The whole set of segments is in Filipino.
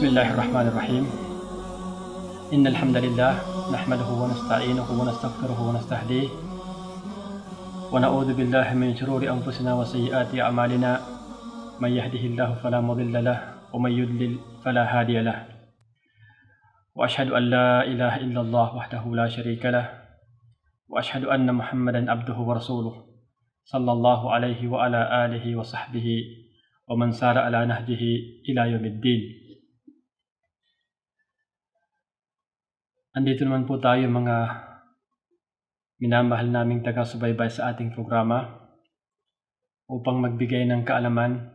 بسم الله الرحمن الرحيم. إن الحمد لله نحمده ونستعينه ونستغفره ونستهديه. ونعوذ بالله من شرور أنفسنا وسيئات أعمالنا. من يهده الله فلا مضل له ومن يضلل فلا هادي له. وأشهد أن لا إله إلا الله وحده لا شريك له. وأشهد أن محمدا عبده ورسوله صلى الله عليه وعلى آله وصحبه ومن سار على نهجه إلى يوم الدين. Andito naman po tayo mga minamahal naming taga-subaybay sa ating programa upang magbigay ng kaalaman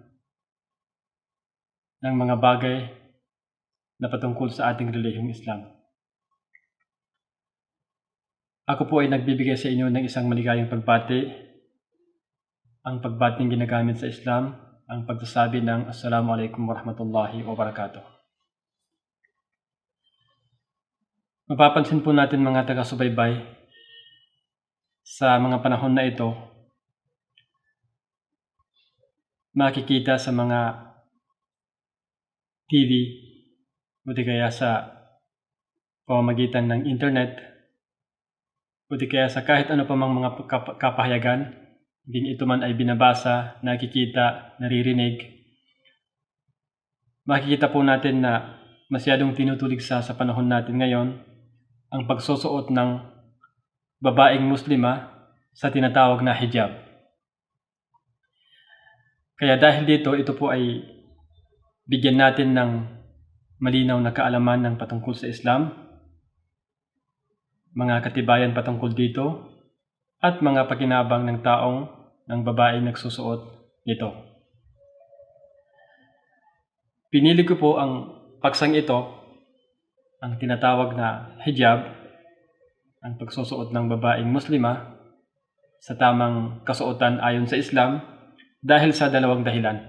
ng mga bagay na patungkol sa ating relihiyong Islam. Ako po ay nagbibigay sa inyo ng isang maligayang pagbati. Ang pagbating ginagamit sa Islam, ang pagsasabi ng Assalamualaikum warahmatullahi wabarakatuh. Mapapansin po natin mga taga-subaybay sa mga panahon na ito, makikita sa mga TV o di kaya sa pamamagitan ng internet o kaya sa kahit ano pa mang mga kap- kapahayagan, hindi ito man ay binabasa, nakikita, naririnig, makikita po natin na masyadong tinutulig sa sa panahon natin ngayon ang pagsusuot ng babaeng muslima sa tinatawag na hijab. Kaya dahil dito, ito po ay bigyan natin ng malinaw na kaalaman ng patungkol sa Islam, mga katibayan patungkol dito, at mga pakinabang ng taong ng babaeng nagsusuot nito. Pinili ko po ang paksang ito ang tinatawag na hijab, ang pagsusuot ng babaeng muslima sa tamang kasuotan ayon sa Islam dahil sa dalawang dahilan.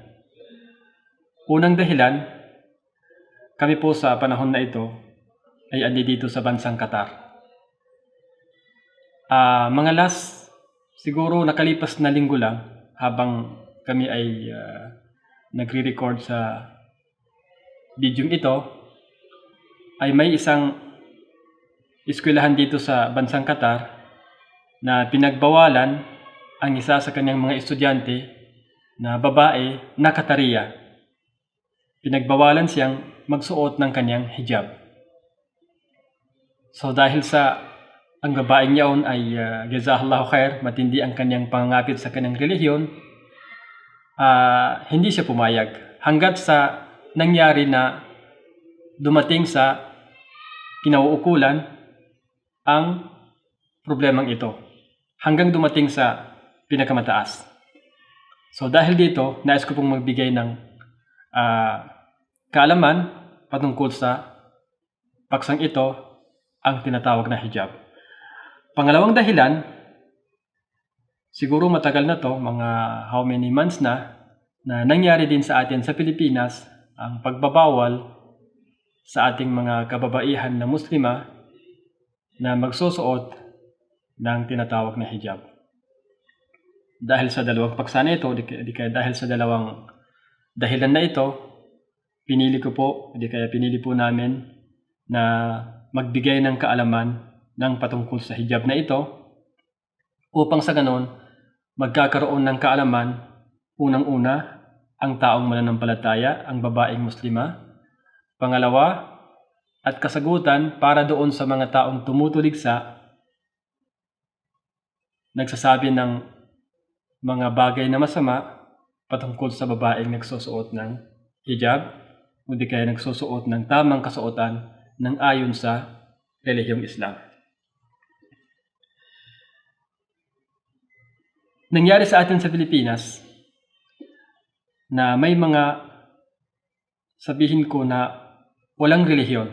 Unang dahilan, kami po sa panahon na ito ay andi dito sa bansang Qatar. Ah, mga last, siguro nakalipas na linggo lang habang kami ay ah, nagre-record sa video ito, ay may isang eskwelahan dito sa bansang Qatar na pinagbawalan ang isa sa kanyang mga estudyante na babae na Katariya. Pinagbawalan siyang magsuot ng kanyang hijab. So dahil sa ang babaeng yaon ay uh, jazakallahu khair, matindi ang kanyang pangangapit sa kanyang relihiyon, ah, hindi siya pumayag. Hanggat sa nangyari na dumating sa kinauukulan ang problemang ito hanggang dumating sa pinakamataas. So dahil dito, nais ko pong magbigay ng ah, kaalaman patungkol sa paksang ito ang tinatawag na hijab. Pangalawang dahilan, siguro matagal na to, mga how many months na, na nangyari din sa atin sa Pilipinas ang pagbabawal sa ating mga kababaihan na muslima na magsusuot ng tinatawag na hijab. Dahil sa dalawang paksa na ito, di, kaya dahil sa dalawang dahilan na ito, pinili ko po, di kaya pinili po namin na magbigay ng kaalaman ng patungkol sa hijab na ito upang sa ganon magkakaroon ng kaalaman unang-una ang taong mananampalataya, ang babaeng muslima, Pangalawa, at kasagutan para doon sa mga taong tumutulig sa nagsasabi ng mga bagay na masama patungkol sa babaeng nagsusuot ng hijab o di kaya nagsusuot ng tamang kasuotan ng ayon sa relihiyong Islam. Nangyari sa atin sa Pilipinas na may mga sabihin ko na walang relihiyon.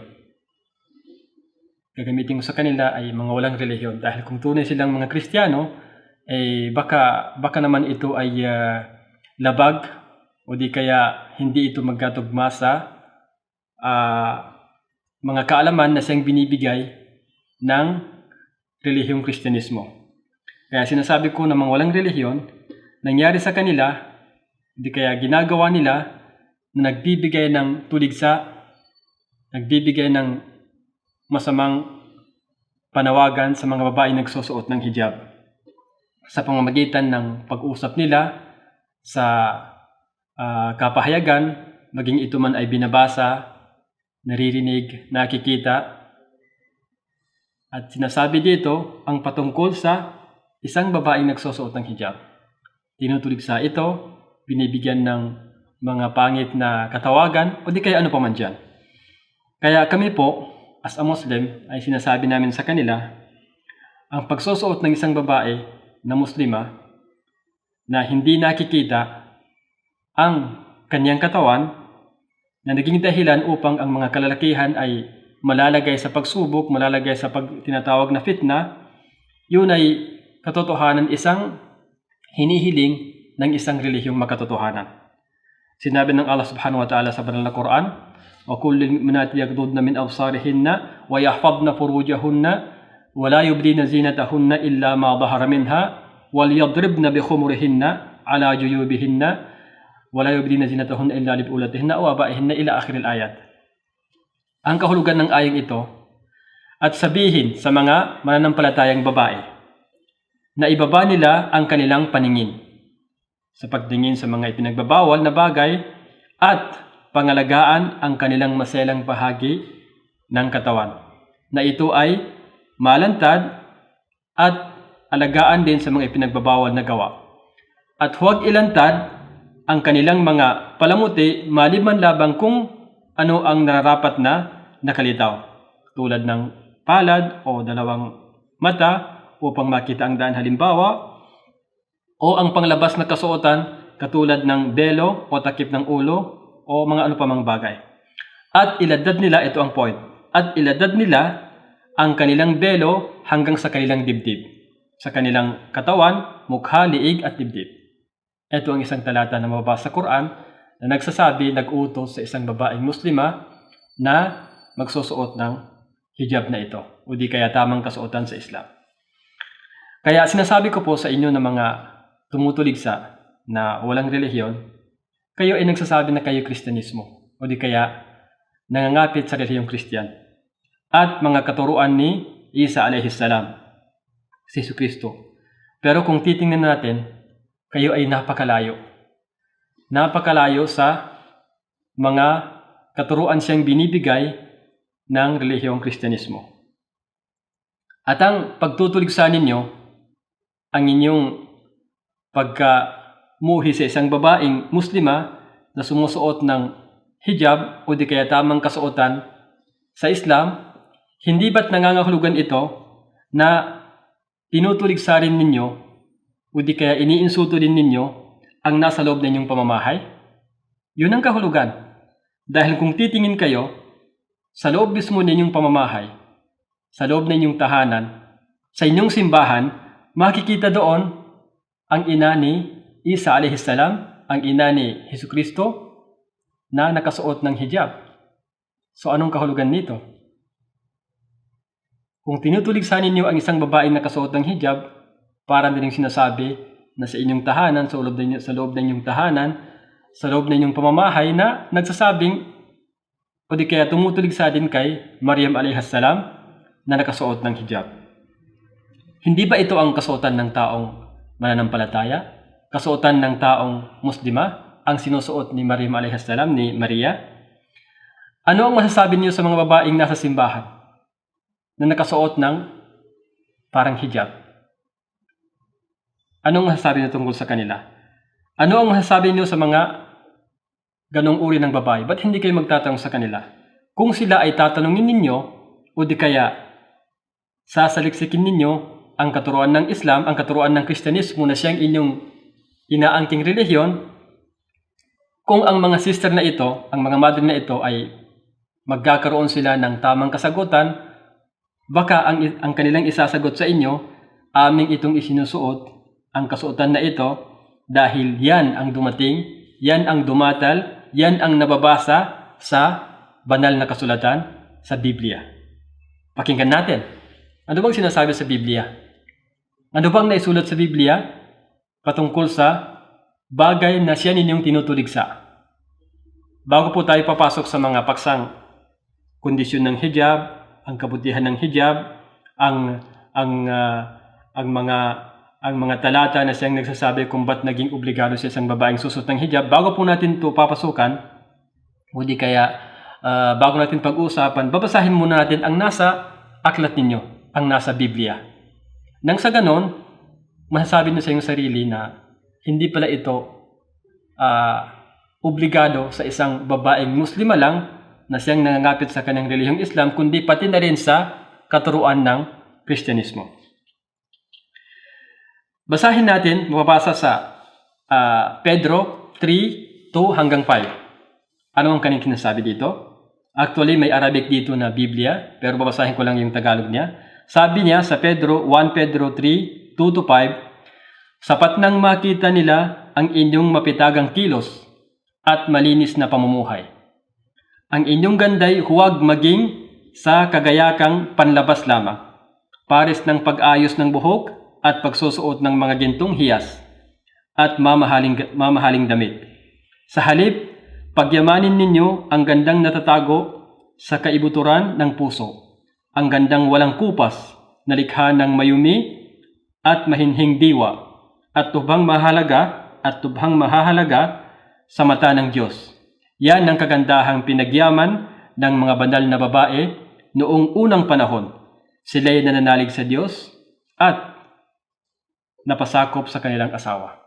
Gagamitin ko sa kanila ay mga walang relihiyon dahil kung tunay silang mga Kristiyano, eh baka baka naman ito ay ah, labag o di kaya hindi ito magkatugma sa ah, mga kaalaman na siyang binibigay ng relihiyong Kristyanismo. Kaya sinasabi ko na mga walang relihiyon, nangyari sa kanila, di kaya ginagawa nila na nagbibigay ng tulig sa nagbibigay ng masamang panawagan sa mga babae nagsusuot ng hijab sa pamamagitan ng pag-usap nila sa ah, kapahayagan, maging ito man ay binabasa, naririnig, nakikita. At sinasabi dito ang patungkol sa isang babaeng nagsusuot ng hijab. Tinutuligsa ito, binibigyan ng mga pangit na katawagan o di kaya ano pa man dyan. Kaya kami po, as a Muslim, ay sinasabi namin sa kanila, ang pagsusuot ng isang babae na Muslima na hindi nakikita ang kanyang katawan na naging dahilan upang ang mga kalalakihan ay malalagay sa pagsubok, malalagay sa pag tinatawag na fitna, yun ay katotohanan isang hinihiling ng isang relihiyong makatotohanan. Sinabi ng Allah subhanahu wa ta'ala sa banal na Quran, وَكُلِّ الْمُؤْمِنَاتِ يَغْضُضْنَ مِنْ أَبْصَارِهِنَّ وَيَحْفَظْنَ فُرُوجَهُنَّ وَلَا يُبْدِينَ زِينَتَهُنَّ إِلَّا مَا ظَهَرَ مِنْهَا وَلْيَضْرِبْنَ بِخُمُرِهِنَّ عَلَى جُيُوبِهِنَّ وَلَا يُبْدِينَ زِينَتَهُنَّ إِلَّا لِبُؤُولَتِهِنَّ أَوْ آبَائِهِنَّ إلى آخر الآيات. Ang kahulugan ng ayang ito at sabihin sa mga mananampalatayang babae na ibaba nila ang kanilang paningin sa pagtingin sa mga ipinagbabawal na bagay at pangalagaan ang kanilang maselang bahagi ng katawan na ito ay malantad at alagaan din sa mga ipinagbabawal na gawa. At huwag ilantad ang kanilang mga palamuti maliban labang kung ano ang nararapat na nakalitaw tulad ng palad o dalawang mata upang makita ang daan halimbawa o ang panglabas na kasuotan katulad ng belo o takip ng ulo o mga ano pa mang bagay. At iladad nila, ito ang point, at iladad nila ang kanilang belo hanggang sa kanilang dibdib. Sa kanilang katawan, mukha, liig at dibdib. Ito ang isang talata na mababasa sa Quran na nagsasabi, nag-utos sa isang babaeng muslima na magsusuot ng hijab na ito o di kaya tamang kasuotan sa Islam. Kaya sinasabi ko po sa inyo na mga tumutuligsa na walang relihiyon, kayo ay nagsasabi na kayo Kristyanismo o di kaya nangangapit sa relihiyong Kristyan at mga katuruan ni Isa salam, si Jesu Kristo. Pero kung titingnan natin, kayo ay napakalayo. Napakalayo sa mga katuruan siyang binibigay ng relihiyong Kristyanismo. At ang pagtutuligsa ninyo, ang inyong pagkamuhi sa isang babaeng muslima na sumusuot ng hijab o di kaya tamang kasuotan sa Islam, hindi ba't nangangahulugan ito na tinutuligsa rin ninyo o di kaya iniinsulto din ninyo ang nasa loob ng inyong pamamahay? Yun ang kahulugan. Dahil kung titingin kayo sa loob mismo ninyong pamamahay, sa loob ng inyong tahanan, sa inyong simbahan, makikita doon ang ina ni Isa alaihissalam, ang ina ni Hesus Kristo na nakasuot ng hijab. So anong kahulugan nito? Kung tinutuligsa ninyo ang isang babaeng nakasuot ng hijab, para din sinasabi na sa inyong tahanan, sa loob, ninyo, sa loob ng inyong tahanan, sa loob ng inyong pamamahay na nagsasabing o di kaya tumutuligsa din kay Maryam alayhassalam na nakasuot ng hijab. Hindi ba ito ang kasuotan ng taong mananampalataya? Kasuotan ng taong muslima? Ang sinusuot ni Maryam alayhassalam ni Maria? Ano ang masasabi niyo sa mga babaeng nasa simbahan na nakasuot ng parang hijab? Anong masasabi niyo tungkol sa kanila? Ano ang masasabi niyo sa mga ganong uri ng babae? Ba't hindi kayo magtatanong sa kanila? Kung sila ay tatanungin ninyo o di kaya sasaliksikin ninyo ang katuruan ng Islam, ang katuruan ng Kristyanismo na siyang inyong inaangking relihiyon, kung ang mga sister na ito, ang mga mother na ito ay magkakaroon sila ng tamang kasagutan, baka ang, ang kanilang isasagot sa inyo, aming itong isinusuot, ang kasuotan na ito, dahil yan ang dumating, yan ang dumatal, yan ang nababasa sa banal na kasulatan sa Biblia. Pakinggan natin. Ano bang sinasabi sa Biblia? Ano bang naisulat sa Biblia patungkol sa bagay na siya ninyong tinutuligsa? Bago po tayo papasok sa mga paksang kondisyon ng hijab, ang kabutihan ng hijab, ang ang ah, ang mga ang mga talata na siyang nagsasabi kung ba't naging obligado sa isang babaeng susot ng hijab. Bago po natin to papasukan, o kaya ah, bago natin pag-uusapan, babasahin muna natin ang nasa aklat ninyo, ang nasa Biblia. Nang sa ganon, masasabi nyo sa iyong sarili na hindi pala ito ah, obligado sa isang babaeng muslima lang na siyang nangangapit sa kanyang relihiyong Islam, kundi pati na rin sa katuruan ng Kristyanismo. Basahin natin, mababasa sa ah, Pedro 3, 2 hanggang 5. Ano ang kanyang kinasabi dito? Actually, may Arabic dito na Biblia, pero babasahin ko lang yung Tagalog niya. Sabi niya sa Pedro, 1 Pedro 3, 2 to 5, Sapat nang makita nila ang inyong mapitagang kilos at malinis na pamumuhay. Ang inyong ganday huwag maging sa kagayakang panlabas lamang, pares ng pag-ayos ng buhok at pagsusuot ng mga gintong hiyas at mamahaling, mamahaling damit. Sa halip, pagyamanin ninyo ang gandang natatago sa kaibuturan ng puso, ang gandang walang kupas na likha ng mayumi at mahinhing diwa, at tubhang mahalaga at tubhang mahahalaga sa mata ng Diyos. Yan ang kagandahang pinagyaman ng mga banal na babae noong unang panahon. Sila'y nananalig sa Diyos at napasakop sa kanilang asawa.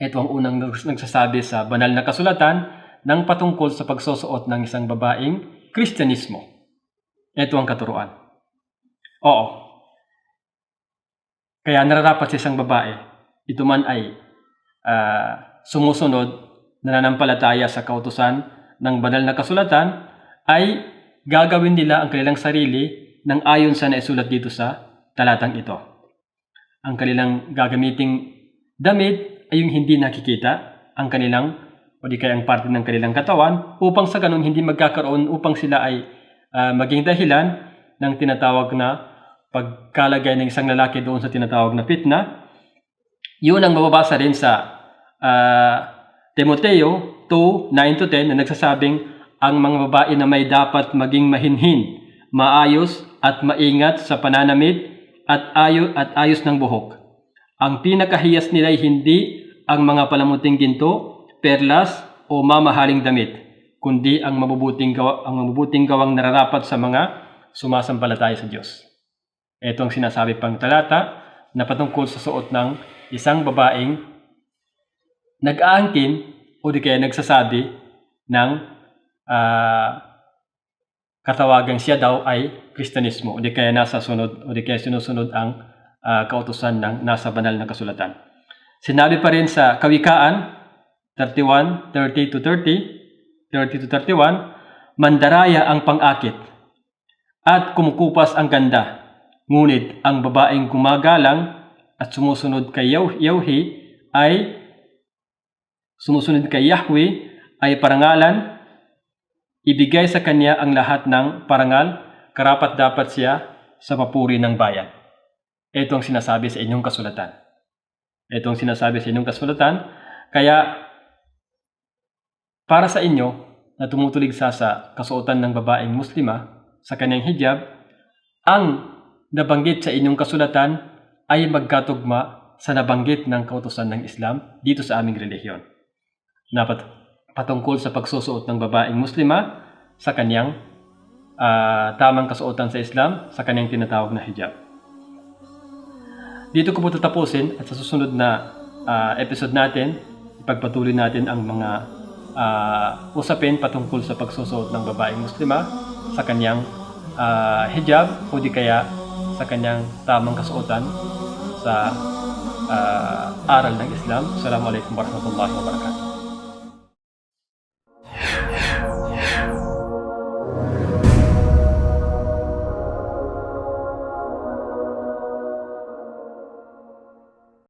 Ito ang unang nags- nagsasabi sa banal na kasulatan ng patungkol sa pagsusuot ng isang babaeng Kristyanismo. Ito ang katuruan. Oo. Kaya nararapat sa isang babae, ito man ay ah, sumusunod, nananampalataya sa kautusan ng banal na kasulatan, ay gagawin nila ang kanilang sarili ng ayon sa naisulat dito sa talatang ito. Ang kanilang gagamiting damit ay yung hindi nakikita, ang kanilang o di kaya ang parte ng kanilang katawan upang sa ganun hindi magkakaroon upang sila ay ah, maging dahilan ng tinatawag na pagkalagay ng isang lalaki doon sa tinatawag na fitna yun ang mababasa rin sa ah, Timoteo 2, 9 to 10 na nagsasabing ang mga babae na may dapat maging mahinhin, maayos at maingat sa pananamit at ayo at ayos ng buhok. Ang pinakahiyas nila ay hindi ang mga palamuting ginto, perlas o mamahaling damit, kundi ang mabubuting gawa, ang mabubuting gawang nararapat sa mga sumasampalataya sa Diyos. Ito sinasabi pang talata na patungkol sa suot ng isang babaeng nag-aangkin o di kaya nagsasabi ng ah, katawagang siya daw ay Kristyanismo o di kaya nasa sunod o di kaya sinusunod ang ah, kautusan ng nasa banal na kasulatan. Sinabi pa rin sa Kawikaan 31, 30 to 30, 30 to 31, mandaraya ang pang-akit at kumukupas ang ganda. Ngunit ang babaeng gumagalang at sumusunod kay Yahweh ay sumusunod kay Yahweh ay parangalan, ibigay sa kanya ang lahat ng parangal, karapat dapat siya sa papuri ng bayan. Ito ang sinasabi sa inyong kasulatan. Ito ang sinasabi sa inyong kasulatan. Kaya, para sa inyo na tumutuligsa sa kasuotan ng babaeng muslima sa kanyang hijab, ang nabanggit sa inyong kasulatan ay magkatugma sa nabanggit ng kautosan ng Islam dito sa aming relihiyon. Dapat patungkol sa pagsusuot ng babaeng muslima sa kanyang ah, tamang kasuotan sa Islam, sa kanyang tinatawag na hijab. Dito ko po tatapusin at sa susunod na ah, episode natin, ipagpatuloy natin ang mga ah, usapin patungkol sa pagsusuot ng babaeng muslima sa kanyang ah, hijab o di kaya sa kanyang tamang kasuotan sa ah, aral ng Islam. Assalamualaikum warahmatullahi wabarakatuh.